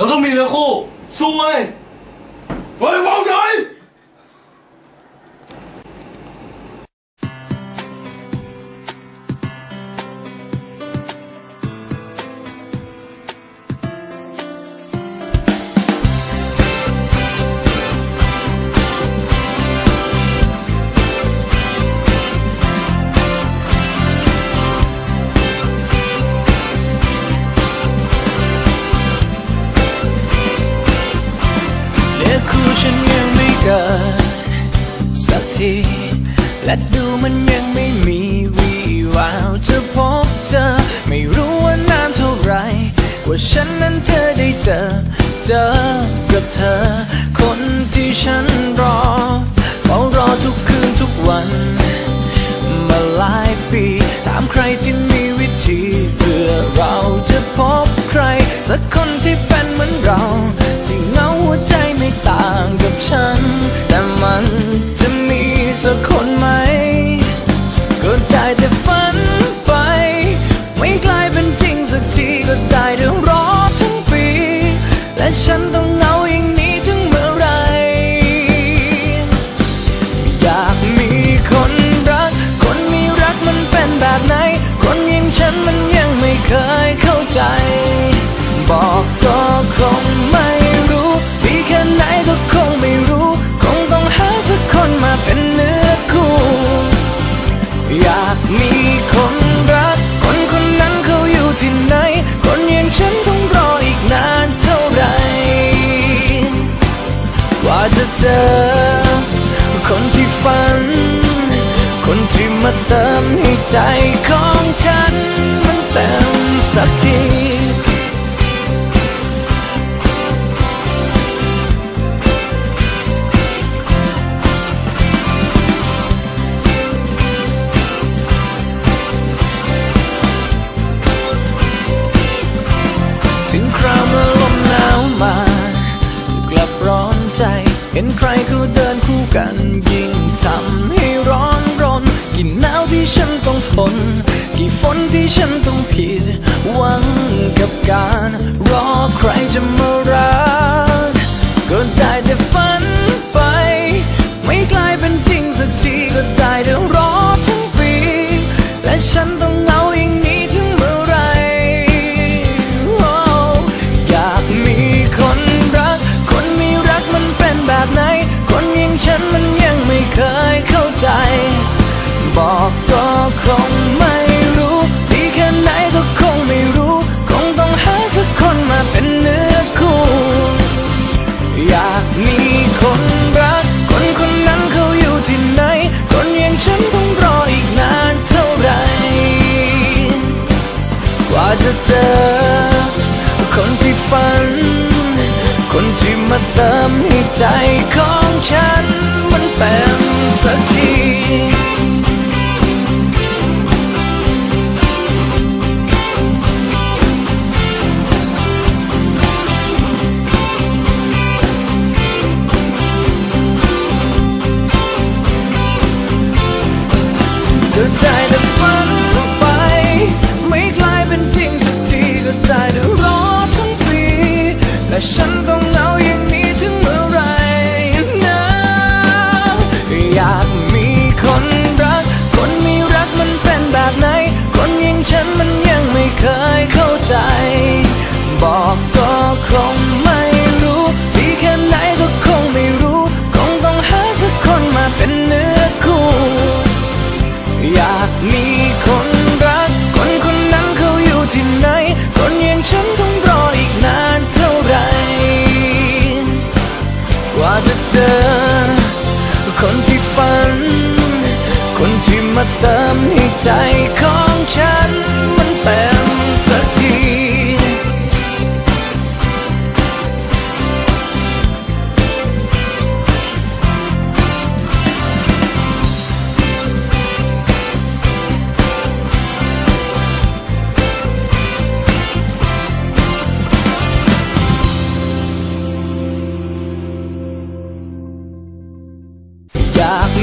劳动命的后诸位我的王哥 ที และดูมันยังไม่มีวีแววจะพบเจอ ไม่รู้ว่านานเท่าไร ว่าฉันนั้นเธอได้เจอ เจอกับเธอ คนที่ฉันรอเฝ้ารอทุกคืนทุกวัน มาหลายปี ถามใครที่มีวิธี เพื่อเราจะพบใคร สักคนที่ จอ คนที่ฝัน คนที่มาเติมให้ใจของฉัน มันเต็มสักที ใครเขาเดินคู่กันยิ่งทำให้ร้อนรนกี่หนาวที่ฉันต้องทน กี่ฝนที่ฉันต้องผิดหวังกับการรอใครจะมารักก็ได้แต่ฝัน มาเติมให้ใจของฉัน มันเต็มสักทีก็ได้แต่ฝันไป ไม่กลายเป็นจริงสักทีก็ได้แต่รอทั้งปีและฉัน ว่าจะเจอ คนที่ฝัน คนที่มาเติมให้ใจของฉัน Bakit